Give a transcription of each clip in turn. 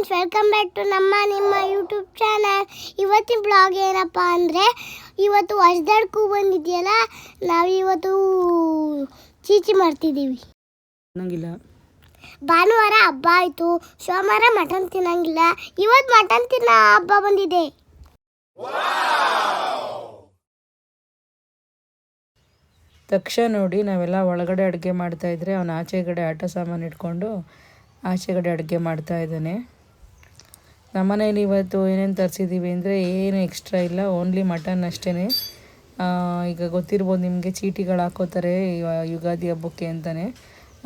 Friends welcome back to ನಮ್ಮ ನಿಮ್ಮ YouTube channel ಇವತ್ತಿನ ಬ್ಲಾಗ್ ಏನಪ್ಪ ಅಂದರೆ ಇವತ್ತು ಹೊಸ್ದಡ್ಕು ಬಂದಿದೆಯಲ್ಲ ನಾವು ಇವತ್ತು ಚೀಚಿ ಮಾಡ್ತಿದ್ದೀವಿ. ತಿನ್ನಂಗಿಲ್ಲ. ಭಾನುವಾರ ಹಬ್ಬ ಆಯಿತು ಸೋಮವಾರ ಮಟನ್ ತಿನ್ನಂಗಿಲ್ಲ ಇವತ್ತು ಮಟನ್ ತಿನ್ನೋ ಹಬ್ಬ ಬಂದಿದೆ. ತಕ್ಷಣ ನೋಡಿ ನಾವೆಲ್ಲ ಒಳಗಡೆ ಅಡುಗೆ ಮಾಡ್ತಾಯಿದ್ರೆ ಅವನು ಆಚೆಗಡೆ ಆಟ ಸಾಮಾನು ಇಟ್ಕೊಂಡು ಆಚೆಗಡೆ ಅಡುಗೆ ಮಾಡ್ತಾ ಇದ್ದಾನೆ. ನಮ್ಮನೇಲಿ ಇವತ್ತು ಏನೇನು ತರಿಸಿದ್ದೀವಿ ಅಂದರೆ ಏನು ಎಕ್ಸ್ಟ್ರಾ ಇಲ್ಲ ಓನ್ಲಿ ಮಟನ್ ಅಷ್ಟೇ ಈಗ ಗೊತ್ತಿರ್ಬೋದು ನಿಮಗೆ ಚೀಟಿಗಳು ಹಾಕೋತಾರೆ ಯುಗಾದಿ ಹಬ್ಬಕ್ಕೆ ಅಂತಲೇ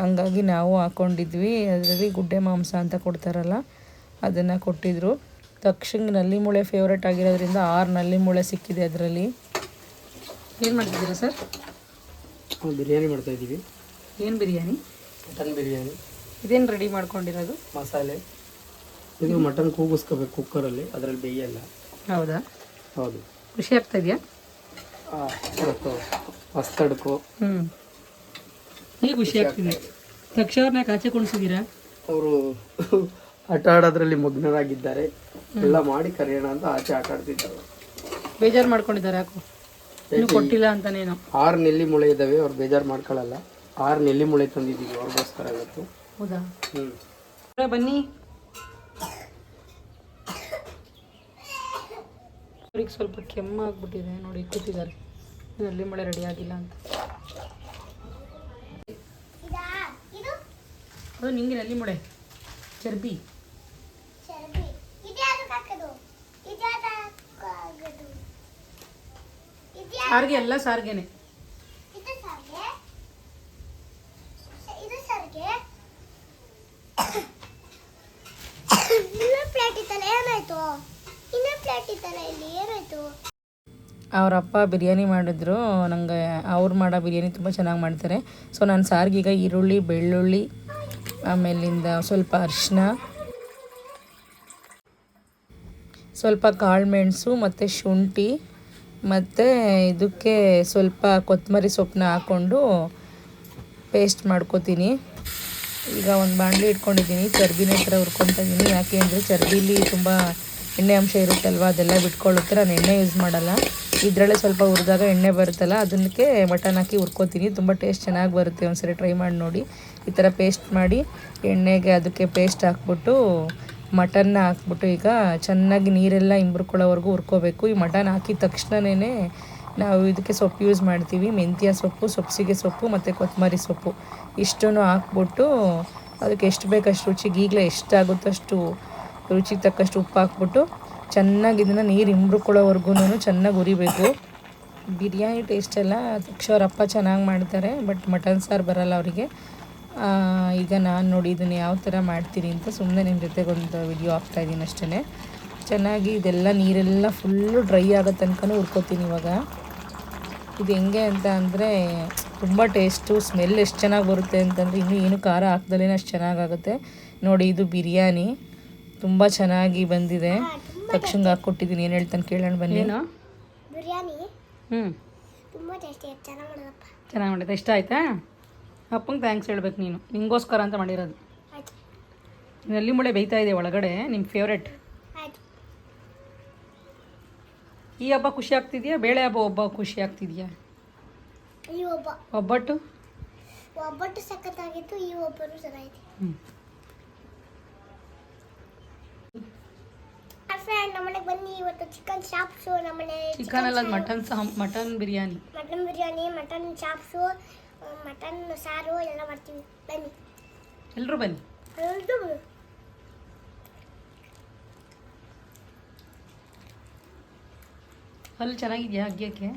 ಹಂಗಾಗಿ ನಾವು ಹಾಕ್ಕೊಂಡಿದ್ವಿ ಅದರಲ್ಲಿ ಗುಡ್ಡೆ ಮಾಂಸ ಅಂತ ಕೊಡ್ತಾರಲ್ಲ ಅದನ್ನು ಕೊಟ್ಟಿದ್ರು. ತಕ್ಷಣ ನಲ್ಲಿ ಮೂಳೆ ಫೇವ್ರೇಟ್ ಆಗಿರೋದ್ರಿಂದ ಆರು ನಲ್ಲಿ ಮೂಳೆ ಸಿಕ್ಕಿದೆ ಅದರಲ್ಲಿ. ಏನು ಮಾಡ್ತಿದ್ದೀರಾ ಸರ್? ಬಿರಿಯಾನಿ ಮಾಡ್ತಾಯಿದ್ದೀವಿ ಏನು ಬಿರಿಯಾನಿ? ಮಟನ್ ಬಿರಿಯಾನಿ. ಇದೇನು ರೆಡಿ ಮಾಡ್ಕೊಂಡಿರೋದು? ಮಸಾಲೆ. ಇದು ಮಟನ್ ಕೂಗಿಸ್ಕೋಬೇಕು ಕುಕ್ಕರಲ್ಲಿ ಅದರಲ್ಲಿ ಬೇಯಲ್ಲ. ಹೌದಾ? ಹೌದು. ಖುಷಿ ಆಗ್ತಾ ಇದೆಯಾ? ಮಸ್ತಡ್ಕು ಹ್ಞೂ ಈಗ ಖುಷಿ ಆಗ್ತಿದೆ? ತಕ್ಷಣ ಕಾಚೆ ಕುಣಿಸಿದ್ದೀರಾ ಅವರು ಆಟ ಆಡೋದ್ರಲ್ಲಿ ಮಗ್ನರಾಗಿದ್ದಾರೆ. ಎಲ್ಲ ಮಾಡಿ ಕರೆಯೋಣ ಅಂತ ಆಚೆ ಆಟ ಆಡ್ತಿದ್ದಾರೆ. ಬೇಜಾರು ಮಾಡ್ಕೊಂಡಿದ್ದಾರೆ ಯಾಕೋ? ಇನ್ನು ಕೊಟ್ಟಿಲ್ಲ ಅಂತಾನೇನೋ ಆರು ನೆಲ್ಲಿ ಮುಳೆ ಇದ್ದಾವೆ ಅವ್ರು ಬೇಜಾರು ಮಾಡ್ಕೊಳ್ಳಲ್ಲ. ಆರು ನೆಲ್ಲಿ ಮುಳೆ ತಂದಿದ್ದೀವಿ ಅವ್ರಿಗೋಸ್ಕರ ಇವತ್ತು. ಹೌದಾ? ಹ್ಞೂ ಬನ್ನಿ. ಅವ್ರಿಗೆ ಸ್ವಲ್ಪ ಕೆಮ್ಮಾಗ್ಬಿಟ್ಟಿದೆ ನೋಡಿ, ಕೂತಿದ್ದಾರೆ. ನಲ್ಲಿ ಮಳೆ ರೆಡಿ ಆಗಿಲ್ಲ ಅಂತ. ಅದು ನಿಂಗೆ ನಲ್ಲಿ ಮಳೆ. ಚರ್ಬಿ. ಸಾರಿಗೆ ಎಲ್ಲ ಸಾರಿಗೆನೆ. ಏನಾಯ್ತು? ಇನ್ನೊಂದು ಅಪ್ಪ ಬಿರಿಯಾನಿ ಮಾಡಿದ್ರು. ನಂಗೆ ಅವ್ರು ಮಾಡೋ ಬಿರಿಯಾನಿ ತುಂಬ ಚೆನ್ನಾಗಿ ಮಾಡ್ತಾರೆ. ಸೊ ನಾನು ಸಾರಿಗೀಗ ಈರುಳ್ಳಿ, ಬೆಳ್ಳುಳ್ಳಿ, ಆಮೇಲಿಂದ ಸ್ವಲ್ಪ ಅರಿಶಿನ, ಸ್ವಲ್ಪ ಕಾಳುಮೆಣಸು ಮತ್ತು ಶುಂಠಿ ಮತ್ತು ಇದಕ್ಕೆ ಸ್ವಲ್ಪ ಕೊತ್ತಂಬರಿ ಸೊಪ್ಪನ್ನ ಹಾಕ್ಕೊಂಡು ಪೇಸ್ಟ್ ಮಾಡ್ಕೋತೀನಿ. ಈಗ ಒಂದು ಬಾಣಲಿ ಇಟ್ಕೊಂಡಿದ್ದೀನಿ. ಚರ್ಬಿನ ಹತ್ರ ಹುರ್ಕೊತಾ ಇದ್ದೀನಿ ಯಾಕೆ ಅಂದರೆ ಚರ್ಬಿಲಿ ತುಂಬ ಎಣ್ಣೆ ಅಂಶ ಇರುತ್ತಲ್ವ, ಅದೆಲ್ಲ ಬಿಟ್ಕೊಳ್ಳುತ್ತೆ ನಾನು ಎಣ್ಣೆ ಯೂಸ್ ಮಾಡಲ್ಲ. ಇದರಲ್ಲೇ ಸ್ವಲ್ಪ ಹುರಿದಾಗ ಎಣ್ಣೆ ಬರುತ್ತಲ್ಲ ಅದಕ್ಕೆ ಮಟನ್ ಹಾಕಿ ಹುರ್ಕೋತೀನಿ. ತುಂಬ ಟೇಸ್ಟ್ ಚೆನ್ನಾಗಿ ಬರುತ್ತೆ, ಒಂದ್ಸರಿ ಟ್ರೈ ಮಾಡಿ ನೋಡಿ. ಈ ಥರ ಪೇಸ್ಟ್ ಮಾಡಿ ಎಣ್ಣೆಗೆ ಅದಕ್ಕೆ ಪೇಸ್ಟ್ ಹಾಕ್ಬಿಟ್ಟು ಮಟನ್ನ ಹಾಕ್ಬಿಟ್ಟು ಈಗ ಚೆನ್ನಾಗಿ ನೀರೆಲ್ಲ ಇಂಬ್ರ್ಕೊಳ್ಳೋವರೆಗೂ ಹುರ್ಕೋಬೇಕು. ಈ ಮಟನ್ ಹಾಕಿದ ತಕ್ಷಣವೇ ನಾವು ಇದಕ್ಕೆ ಸೊಪ್ಪು ಯೂಸ್ ಮಾಡ್ತೀವಿ. ಮೆಂತ್ಯ ಸೊಪ್ಪು, ಸೊಪ್ಸಿಗೆ ಸೊಪ್ಪು ಮತ್ತು ಕೊತ್ತಂಬರಿ ಸೊಪ್ಪು. ಇಷ್ಟನ್ನು ಹಾಕ್ಬಿಟ್ಟು, ಅದಕ್ಕೆ ಎಷ್ಟು ಬೇಕಷ್ಟು ರುಚಿಗೆ ಈಗಲೇ ಎಷ್ಟಾಗುತ್ತೋ ಅಷ್ಟು ರುಚಿಗೆ ತಕ್ಕಷ್ಟು ಉಪ್ಪು ಹಾಕ್ಬಿಟ್ಟು ಚೆನ್ನಾಗಿ ಇದನ್ನು ನೀರು ಇಂಬ್ರುಕೊಳ್ಳೋವರೆಗೂ ಚೆನ್ನಾಗಿ ಉರಿಬೇಕು. ಬಿರಿಯಾನಿ ಟೇಸ್ಟ್ ಎಲ್ಲ ತಕ್ಷ ಅವ್ರ ಅಪ್ಪ ಚೆನ್ನಾಗಿ ಮಾಡ್ತಾರೆ ಬಟ್ ಮಟನ್ ಸಾರು ಬರಲ್ಲ ಅವರಿಗೆ. ಈಗ ನಾನು ನೋಡಿ ಇದನ್ನು ಯಾವ ಥರ ಮಾಡ್ತೀನಿ ಅಂತ ಸುಮ್ಮನೆ ನಿಮ್ಮ ಜೊತೆಗೊಂದು ವಿಡಿಯೋ ಹಾಕ್ತಾಯಿದ್ದೀನಿ ಅಷ್ಟೇ ಚೆನ್ನಾಗಿ ಇದೆಲ್ಲ ನೀರೆಲ್ಲ ಫುಲ್ಲು ಡ್ರೈ ಆಗೋ ತನಕನೂ ಹುರ್ಕೋತೀನಿ ಇವಾಗ. ಇದು ಹೆಂಗೆ ಅಂತ ಅಂದರೆ ತುಂಬ ಟೇಸ್ಟು ಸ್ಮೆಲ್ ಎಷ್ಟು ಚೆನ್ನಾಗಿ ಬರುತ್ತೆ ಅಂತಂದರೆ ಇನ್ನೂ ಏನು ಖಾರ ಹಾಕ್ದಲೇ ಅಷ್ಟು ಚೆನ್ನಾಗಾಗುತ್ತೆ ನೋಡಿ ಇದು ಬಿರಿಯಾನಿ. ತುಂಬ ಚೆನ್ನಾಗಿ ಬಂದಿದೆ. ತಕ್ಷಣ ಹಾಕ್ಕೊಟ್ಟಿದ್ದೀನಿ ಏನು ಹೇಳ್ತಾನೆ ಕೇಳೋಣ ಬನ್ನಿ. ಬಿರಿಯಾನಿ? ಹ್ಞೂ ತುಂಬ ಟೇಸ್ಟಿ ಚೆನ್ನಾಗಿ ಮಾಡಿದಪ್ಪ ಚೆನ್ನಾಗಿ ಮಾಡಿದೆ ಇಷ್ಟ ಆಯ್ತಾ? ಅಪ್ಪಂಗೆ ಥ್ಯಾಂಕ್ಸ್ ಹೇಳ್ಬೇಕು ನೀನು. ನಿಂಗೋಸ್ಕರ ಅಂತ ಮಾಡಿರೋದು. ನಲ್ಲಿ ಮುಳೆ ಬೇಯ್ತಾ ಇದೆ ಒಳಗಡೆ? ನಿಮ್ಮ ಫೇವ್ರೆಟ್ ಆಯ್ತು. ಈ ಹಬ್ಬ ಖುಷಿ ಆಗ್ತಿದೆಯಾ? ಬೇಳೆ ಹಬ್ಬ ಒಬ್ಬ ಖುಷಿ ಆಗ್ತಿದೆಯಾ? ಒಬ್ಬಟ್ಟು? ಒಬ್ಬಟ್ಟು ಸಖತ್ತಾಗಿತ್ತು ಈ ಒಬ್ಬರು ಚೆನ್ನಾಗಿದೆ ಫ್ರೆಂಡ್ ನಮ್ಮನೆಗೆ ಬನ್ನಿ ಇವತ್ತು ಚಿಕನ್ ಚಾಪ್ಸು ನಮ್ಮನೆ ಚಿಕನ್ ಅಲ್ಲ ಮಟನ್ ಸಹ mutton biryani mutton biryani mutton chops mutton ಸಾರು ಎಲ್ಲ ಮಾಡ್ತೀವಿ. ಬನ್ನಿ. ಎಲ್ಲರೂ ಬನ್ನಿ. ಹೌದು. ಅಲ್ಲಿ ಚೆನ್ನಾಗಿದೆಯಾ ಅಗ್ಗಕ್ಕೆ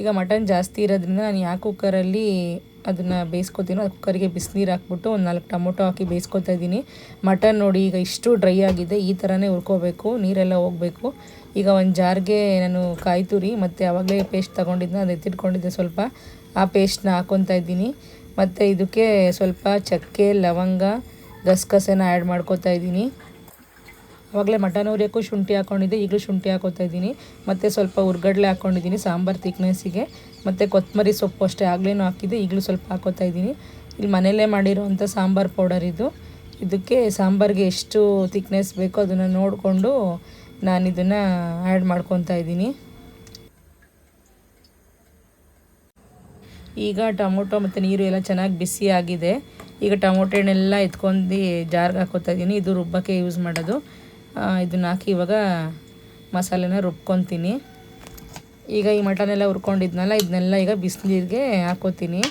ಈಗ ಮಟನ್ ಜಾಸ್ತಿ ಇರೋದ್ರಿಂದ ನಾನು ಯಾವ ಕುಕ್ಕರಲ್ಲಿ ಅದನ್ನು ಬೇಯಿಸ್ಕೊತೀನೋ ಅದು ಕುಕ್ಕರಿಗೆ ಬಿಸಿನೀರು ಹಾಕ್ಬಿಟ್ಟು ಒಂದು ನಾಲ್ಕು ಟೊಮೊಟೊ ಹಾಕಿ ಬೇಯಿಸ್ಕೊತಾ ಇದ್ದೀನಿ. ಮಟನ್ ನೋಡಿ ಈಗ ಇಷ್ಟು ಡ್ರೈ ಆಗಿದೆ. ಈ ಥರನೇ ಹುರ್ಕೋಬೇಕು. ನೀರೆಲ್ಲ ಹೋಗಬೇಕು. ಈಗ ಒಂದು ಜಾರ್ಗೆ ನಾನು ಕಾಯಿ ತುರಿ ಮತ್ತು ಆವಾಗಲೇ ಪೇಸ್ಟ್ ತೊಗೊಂಡಿದ್ನ, ಅದು ಎತ್ತಿಟ್ಕೊಂಡಿದ್ದೆ ಸ್ವಲ್ಪ. ಆ ಪೇಸ್ಟ್ನ ಹಾಕ್ಕೊತಾ ಇದ್ದೀನಿ. ಮತ್ತು ಇದಕ್ಕೆ ಸ್ವಲ್ಪ ಚಕ್ಕೆ, ಲವಂಗ, ಗಸಗಸೆನ ಆ್ಯಡ್ ಮಾಡ್ಕೋತಾ ಇದ್ದೀನಿ. ಆವಾಗಲೇ ಮಟನ್ ಹುರಿಯೋಕ್ಕೂ ಶುಂಠಿ ಹಾಕ್ಕೊಂಡಿದ್ದೆ ಈಗಲೂ ಶುಂಠಿ ಹಾಕೋತಾ ಇದ್ದೀನಿ. ಮತ್ತು ಸ್ವಲ್ಪ ಉರ್ಗಡ್ಲೆ ಹಾಕ್ಕೊಂಡಿದ್ದೀನಿ ಸಾಂಬಾರು ತಿಕ್ನೆಸ್ಸಿಗೆ. ಮತ್ತು ಕೊತ್ತಂಬರಿ ಸೊಪ್ಪು ಅಷ್ಟೇ, ಆಗಲೇನೂ ಹಾಕಿದ್ದೆ, ಈಗಲೂ ಸ್ವಲ್ಪ ಹಾಕೋತಾ ಇದ್ದೀನಿ. ಇಲ್ಲಿ ಮನೆಯಲ್ಲೇ ಮಾಡಿರುವಂಥ ಸಾಂಬಾರು ಪೌಡರ್ ಇದು. ಇದಕ್ಕೆ ಸಾಂಬಾರಿಗೆ ಎಷ್ಟು ತಿಕ್ನೆಸ್ ಬೇಕೋ ಅದನ್ನು ನೋಡಿಕೊಂಡು ನಾನು ಇದನ್ನು ಆ್ಯಡ್ ಮಾಡ್ಕೊತಾ ಇದ್ದೀನಿ. ಈಗ ಟೊಮೊಟೊ ಮತ್ತು ನೀರು ಎಲ್ಲ ಚೆನ್ನಾಗಿ ಬಿಸಿ ಆಗಿದೆ. ಈಗ ಟೊಮೊಟೊ ಹಣ್ಣೆಲ್ಲ ಎತ್ಕೊಂಡು ಜಾರ್ಗೆ ಹಾಕೋತಾ ಇದ್ದೀನಿ. ಇದು ರುಬ್ಬಕ್ಕೆ ಯೂಸ್ ಮಾಡೋದು. ಇದನ್ನ ಹಾಕಿ ಇವಾಗ ಮಸಾಲೆನ ರುಬ್ಕೊತೀನಿ. ಈಗ ಈ ಮಟನೆಲ್ಲ ಹುರ್ಕೊಂಡಿದ್ನಲ್ಲ, ಇದನ್ನೆಲ್ಲ ಈಗ ಬಿಸಿನೀರಿಗೆ ಹಾಕೋತೀನಿ.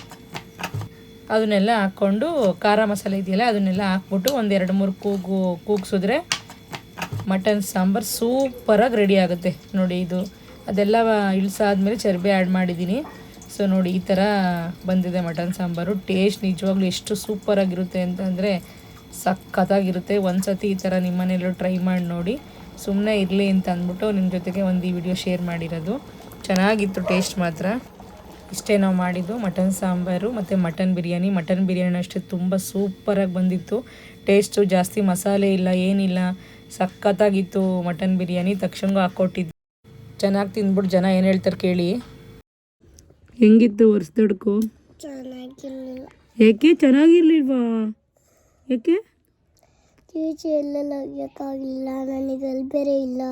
ಅದನ್ನೆಲ್ಲ ಹಾಕ್ಕೊಂಡು ಖಾರ ಮಸಾಲೆ ಇದೆಯಲ್ಲ, ಅದನ್ನೆಲ್ಲ ಹಾಕ್ಬಿಟ್ಟು ಒಂದು ಎರಡು ಮೂರು ಕೂಗು, ಕೂಗ್ಸಿದ್ರೆ ಮಟನ್ ಸಾಂಬಾರು ಸೂಪರಾಗಿ ರೆಡಿ ಆಗುತ್ತೆ. ನೋಡಿ ಇದು, ಅದೆಲ್ಲ ಇಳಿಸಾದ್ಮೇಲೆ ಚರ್ಬಿ ಆ್ಯಡ್ ಮಾಡಿದ್ದೀನಿ. ಸೊ ನೋಡಿ ಈ ಥರ ಬಂದಿದೆ ಮಟನ್ ಸಾಂಬಾರು. ಟೇಸ್ಟ್ ನಿಜವಾಗ್ಲೂ ಎಷ್ಟು ಸೂಪರಾಗಿರುತ್ತೆ ಅಂತಂದರೆ ಸಖತ್ತಾಗಿರುತ್ತೆ. ಒಂದು ಸತಿ ಈ ಥರ ನಿಮ್ಮ ಮನೆಯಲ್ಲೂ ಟ್ರೈ ಮಾಡಿ ನೋಡಿ. ಸುಮ್ಮನೆ ಇರಲಿ ಅಂತ ಅಂದ್ಬಿಟ್ಟು ನಿಮ್ಮ ಜೊತೆಗೆ ಒಂದು ಈ ವಿಡಿಯೋ ಶೇರ್ ಮಾಡಿರೋದು. ಚೆನ್ನಾಗಿತ್ತು ಟೇಸ್ಟ್ ಮಾತ್ರ. ಇಷ್ಟೇ ನಾವು ಮಾಡಿದ್ದು. ಮಟನ್ ಸಾಂಬಾರು ಮತ್ತು ಮಟನ್ ಬಿರಿಯಾನಿ. ಮಟನ್ ಬಿರಿಯಾನಿ ಅಷ್ಟೇ ತುಂಬ ಸೂಪರಾಗಿ ಬಂದಿತ್ತು. ಟೇಸ್ಟು ಜಾಸ್ತಿ ಮಸಾಲೆ ಇಲ್ಲ ಏನಿಲ್ಲ. ಸಖತ್ತಾಗಿತ್ತು ಮಟನ್ ಬಿರಿಯಾನಿ. ತಕ್ಷಣ ಹಾಕ್ಕೊಟ್ಟಿದ್ದು ಚೆನ್ನಾಗಿ ತಿಂದ್ಬಿಟ್ಟು ಜನ ಏನು ಹೇಳ್ತಾರೆ ಕೇಳಿ. ಹೆಂಗಿತ್ತು ಒರೆಸ್ದಡ್ಕು ಚೆನ್ನಾಗಿರ್ಲಿಲ್ಲ. ಏಕೆ ಚೆನ್ನಾಗಿರ್ಲಿಲ್ವಾ? ಏಕೆ ಚೀಚಿ ಎಲ್ಲೆಲ್ಲ ಒಗ್ಯಕ್ಕಾಗಿಲ್ಲ ನನಗೆ ಅಲ್ಲಿ ಬೇರೆ ಇಲ್ಲ.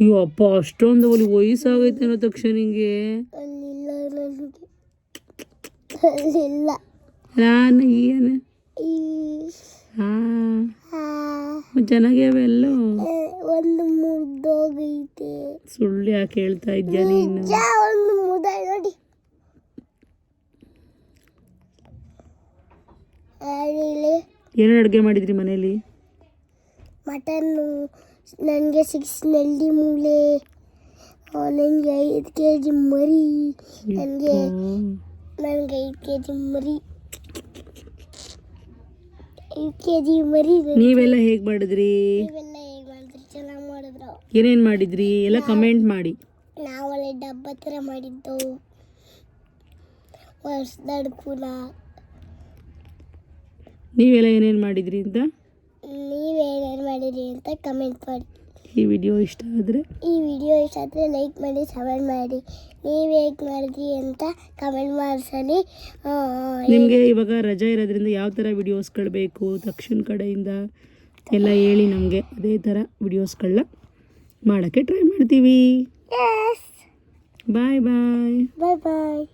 ಅಯ್ಯೋ ಅಪ್ಪ ಅಷ್ಟೊಂದು ಅವಳಿ ವಯಸ್ಸಾಗೈತೆ ಅನ್ನೋ ತಕ್ಷಣ ನಿಂಗೆ. ಅಲ್ಲಿಲ್ಲ ನನಗೆ ಅಲ್ಲಿಲ್ಲ. ನಾನು ಏನು? ಹಾಂ ಚೆನ್ನಾಗ್ಯಾವೆ ಎಲ್ಲ? ಒಂದು ಮುರಿದೋಗೈತೆ. ಸುಳ್ಳು ಯಾಕೆ ಹೇಳ್ತಾ ಇದ್ಯಾ ನೀನು? ಒಂದು ಮುದ ನೋಡಿ. ಅದಿಲ್ಲಿ ಏನೇನು ಅಡುಗೆ ಮಾಡಿದ್ರಿ ಮನೇಲಿ? ಮಟನ್ನು ನನಗೆ ಸಿಕ್ಸ್ ನೆಲ್ಲಿ ಮೂಲೆ ನನಗೆ ಐದು ಕೆ ಜಿ ಮರಿ ನನಗೆ ನನಗೆ ಐದು ಕೆ ಜಿ ಮರಿ. ಐದು ಕೆ ಜಿ ಮರಿ ನೀವೆಲ್ಲ ಹೇಗೆ ಮಾಡಿದ್ರಿ? ನೀವೆಲ್ಲ ಹೇಗೆ ಮಾಡಿದ್ರಿ? ಚೆನ್ನಾಗಿ ಮಾಡಿದ್ರು? ಏನೇನು ಮಾಡಿದ್ರಿ? ಎಲ್ಲ ಕಮೆಂಟ್ ಮಾಡಿ. ನಾವಲ್ಲೇ ಡಬ್ಬ ಥರ ಮಾಡಿದ್ದು. ವರ್ಷದಡ್ಕುನ ನೀವೆಲ್ಲ ಏನೇನು ಮಾಡಿದ್ರಿ ಅಂತ? ನೀವೇನೇನು ಮಾಡಿದ್ರಿ ಅಂತ ಕಮೆಂಟ್ ಮಾಡಿ. ಈ ವಿಡಿಯೋ ಇಷ್ಟ ಆದರೆ? ಈ ವಿಡಿಯೋ ಇಷ್ಟ ಆದರೆ ಲೈಕ್ ಮಾಡಿ ಸಬ್ಸ್ಕ್ರೈಬ್ ಮಾಡಿ. ನೀವು ಹೇಗೆ ಮಾಡಿದ್ರಿ ಅಂತ ಕಮೆಂಟ್ ಮಾಡಿಸಲಿ. ನಿಮಗೆ ಇವಾಗ ರಜೆ ಇರೋದ್ರಿಂದ ಯಾವ ಥರ ವಿಡಿಯೋಸ್ಗಳು ಬೇಕು? ತಕ್ಷಣ ಕಡೆಯಿಂದ ಎಲ್ಲ ಹೇಳಿ ನಮಗೆ. ಅದೇ ಥರ ವಿಡಿಯೋಸ್ಗಳನ್ನ ಮಾಡೋಕ್ಕೆ ಟ್ರೈ ಮಾಡ್ತೀವಿ. ಬಾಯ್ ಬಾಯ್ ಬಾಯ್ ಬಾಯ್